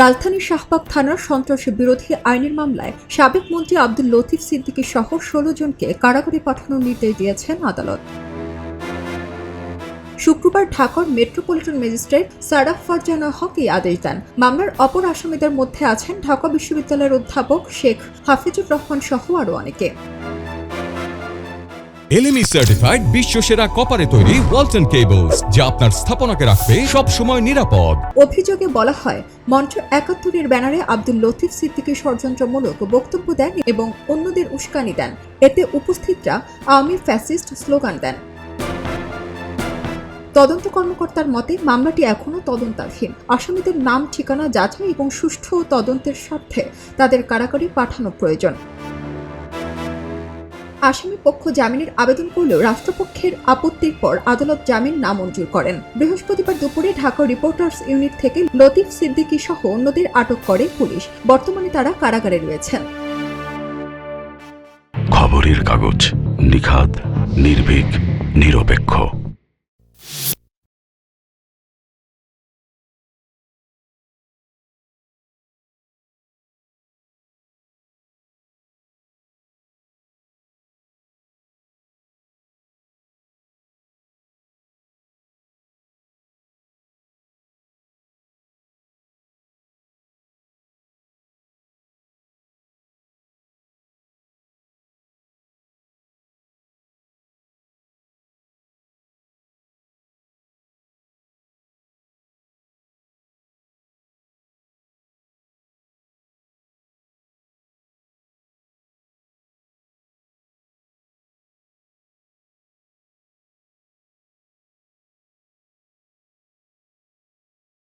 রাজধানীর শাহবাগ থানার সন্ত্রাস বিরোধী আইনের মামলায় সাবেক মন্ত্রী আব্দুল লতিফ সিদ্দিকী সহ ষোলো জনকে কারাগারে পাঠানোর নির্দেশ দিয়েছেন আদালত। শুক্রবার ঢাকার মেট্রোপলিটন ম্যাজিস্ট্রেট সারাফ ফারজানা হক এই আদেশ দেন। মামলার অপর আসামিদের মধ্যে আছেন ঢাকা বিশ্ববিদ্যালয়ের অধ্যাপক শেখ হাফিজুর রহমান সহ আরও অনেকে। এলএমই সার্টিফাইড বিশ্ব সেরা কপারে তৈরি ওয়ালটন কেবলস যা আপনার স্থাপনাকে রাখবে সব সময় নিরাপদ। অভিযোগে বলা হয়, মঞ্চ একাত্তরের ব্যানারে আব্দুল লতিফ ষড়যন্ত্রমূলক বক্তব্য দেন এবং অন্যদের উস্কানি দেন। এতে উপস্থিতরা আওয়ামী ফ্যাসিস্ট স্লোগান দেন। তদন্ত কর্মকর্তার মতে, মামলাটি এখনও তদন্তাধীন। আসামিদের নাম, ঠিকানা, যাচাই এবং সুষ্ঠু তদন্তের স্বার্থে তাদের কারাগারে পাঠানো প্রয়োজন। আসামি পক্ষ জামিনের আবেদন করলেও রাষ্ট্রপক্ষের আপত্তির পর আদালত জামিন নামঞ্জুর করেন। বৃহস্পতিবার দুপুরে ঢাকা রিপোর্টার্স ইউনিট থেকে লতিফ সিদ্দিকী সহ অন্যদের আটক করে পুলিশ। বর্তমানে তারা কারাগারে রয়েছেন। খবরের কাগজ নিখাত নির্ভীক, নিরপেক্ষ।